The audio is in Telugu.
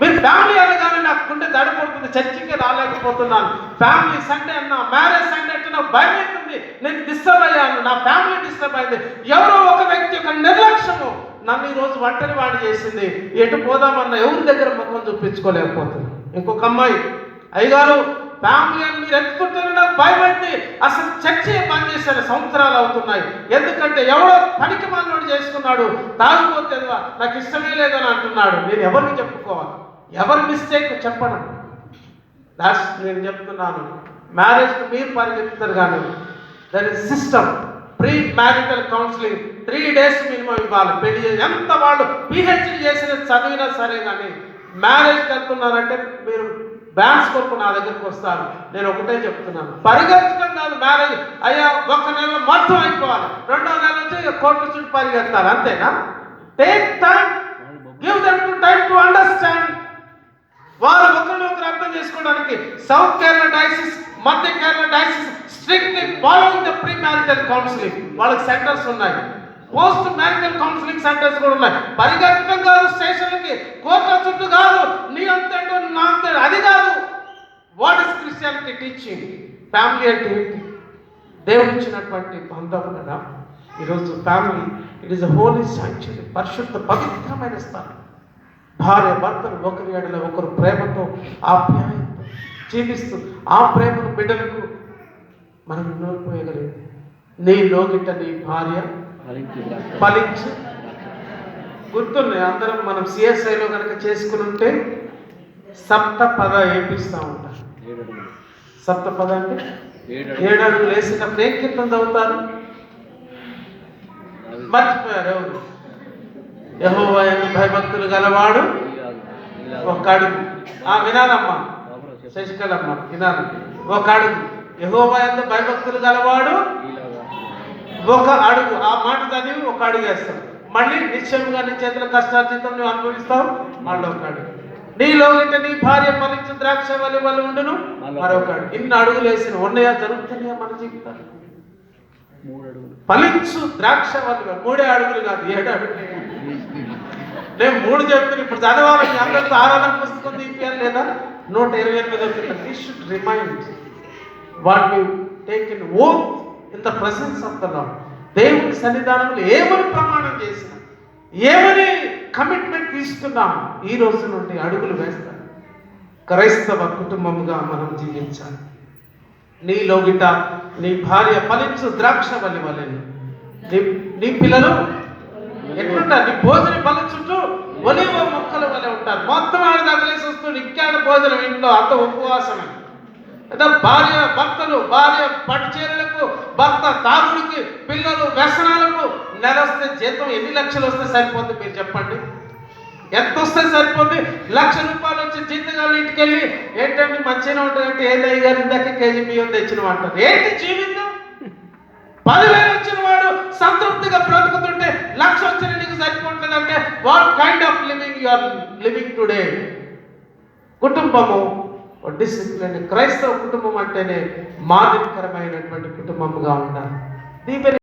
మీరు ఫ్యామిలీ అనగానే నాకు గుండె దడపడుతుంది చర్చికి రాలేకపోతున్నాను. ఫ్యామిలీ సండే అన్నా మ్యారేజ్ సండే అంటే నాకు భయం అవుతుంది నేను డిస్టర్బ్ అయ్యాను నా ఫ్యామిలీ డిస్టర్బ్ అయింది. ఎవరో ఒక వ్యక్తి యొక్క నిర్లక్ష్యము నన్ను ఈ రోజు ఒంటరి వాడి చేసింది. ఎటు పోదామన్న ఎవరి దగ్గర ముఖం చూపించుకోలేకపోతుంది ఇంకొక అమ్మాయి అయ్యగారు ఫ్యామిలీ అని మీరు ఎత్తుకుంటున్న నాకు భయం అసలు చర్చే పని చేశారు సంవత్సరాలు అవుతున్నాయి. ఎందుకంటే ఎవడో పనికి మనోడు చేసుకున్నాడు. తాగిపోతే నాకు ఇష్టమే లేదని అంటున్నాడు. నేను ఎవరిని చెప్పుకోవాలి? ఎవరి మిస్టేక్ చెప్పను. దాట్స్ నేను చెప్తున్నాను. మ్యారేజ్ మీరు పరిగెత్తుతారు కానీ దాని system pre marital counselling three days minimum ఇవ్వాలి. పెళ్ళి ఎంత వాళ్ళు పిహెచ్డి చేసిన చదివినా సరే కానీ మ్యారేజ్ కడుతున్నారంటే మీరు బ్యాన్స్ కొరకు నా దగ్గరికి వస్తారు. నేను ఒకటే చెప్తున్నాను. పరిగెత్తడం కాదు మ్యారేజ్ అయ్యా ఒక నెల మొత్తం అయిపోవాలి. రెండో నెల నుంచి కోర్టు చుట్టూ పరిగెత్తాలి. అంతేనా? Take time give them to time to understand వారు ఒకరినొకరు అర్థం చేసుకోవడానికి సౌత్ కేరళ డైసిస్ మధ్య Kerala diocese strictly following the pre marital counselling వాళ్ళకి సెంటర్స్ ఉన్నాయి. పోస్ట్ మ్యారిటల్ కౌన్సిలింగ్ సెంటర్స్ కూడా ఉన్నాయి. పరిగెత్తడం కాదు స్టేషన్లకి కోర్టుల చుట్టూ కాదు నీ అంతేంటో నా అంతే అది కాదు. What is Christianity teaching family అంటే దేవుడు ఇచ్చినటువంటి బంధం కదా. ఈరోజు family it is a holy sanctuary పరిశుద్ధ పవిత్రమైన స్థలం. భార్య భర్తలు ఒకరి ఏడలో ఒకరు ప్రేమతో ఆప్యాయం జీవిస్తూ ఆ ప్రేమను బిడ్డలకు మనం నోడిపోయగలిగింది నీ లోకిట నీ భార్య ఫలించి గుర్తున్నాయి అందరం మనం సిఎస్ఐలో కనుక చేసుకుని ఉంటే సప్త పద ఏపిస్తూ ఉంటాం సప్త పద అంటే ఏడు అడుగులు వేసినప్పుడు ఏం చదువుతారు? మర్చిపోయారు ఎవరు? యహోవా భయభక్తులు గలవాడు ఒక అడుగు. ఆ వినాలమ్మా. శశికళమ్మ వినాలి. ఒక అడుగు. యహోవా భయభక్తులు గలవాడు ఒక అడుగు. ఆ మాట చదివి ఒక అడుగు వేస్తాం మళ్ళీ నిశ్చయంగా నీ చేతుల కష్టార్జితం నువ్వు అనుభవిస్తావు. మళ్ళీ ఒక అడుగు. నీలో నీ భార్య ఫలించు ద్రాక్ష వలి వలి ఉండును. మరొక అడుగు. ఇన్ని అడుగులు వేసిన ఉన్నాయా జరుగుతున్నాయా మన జీవితాలు ఫలించు ద్రాక్ష వలి మూడే అడుగులు కాదు ఏడు అడుగులు. నేను మూడు చెప్తున్నా. ఇప్పుడు చదవాలని అందరితో ఆరాధన పుస్తకం తీపియాలి లేదా? నూట ఇరవై ఎనిమిది we should remind what you take in own in the presence of the Lord దేవుని సన్నిధానంలో ఏమని ప్రమాణం చేసిన ఏమని కమిట్మెంట్ తీసుకున్నాం ఈ రోజు నుండి అడుగులు వేస్తాం క్రైస్తవ కుటుంబముగా మనం జీవించాలి. నీ లోగిట నీ భార్య ఫలించు ద్రాక్ష వలి వలెను. నీ నీ పిల్లలు ఎట్లుంటారు నీ భోజన పళ్ళ చుట్టూ ఒలివ మొక్కల వలె ఉంటారు. మొత్తం ఆడ తగిలేసి వస్తుంది ఇంకాడ భోజనం ఇంట్లో. అంత ఉపవాసం లేదా భార్య భర్తలు భార్య పట్టుచీరలకు భర్త తాగుడికి పిల్లలు వ్యసనాలకు నెల వస్తే జీతం ఎన్ని లక్షలు వస్తే సరిపోద్ది మీరు చెప్పండి? ఎంత వస్తే సరిపోతుంది లక్ష రూపాయలు వచ్చి జీతగాళ్ళు ఇంటికి వెళ్ళి ఏంటంటే మంచిగా ఉంటుందంటే ఏదయ్య గారి ఇందాక కేజీ బియ్యం తెచ్చిన అంటారు ఏంటి జీవితం? పదివేలు వచ్చిన వాడు సంతృప్తిగా లక్ష వచ్చిన నీకు సరిపోతుందంటే what kind of living you are living today కుటుంబము డిసిప్లిన్ క్రైస్తవ కుటుంబం అంటేనే మాదిరికరమైనటువంటి కుటుంబముగా ఉండాలి. దీపని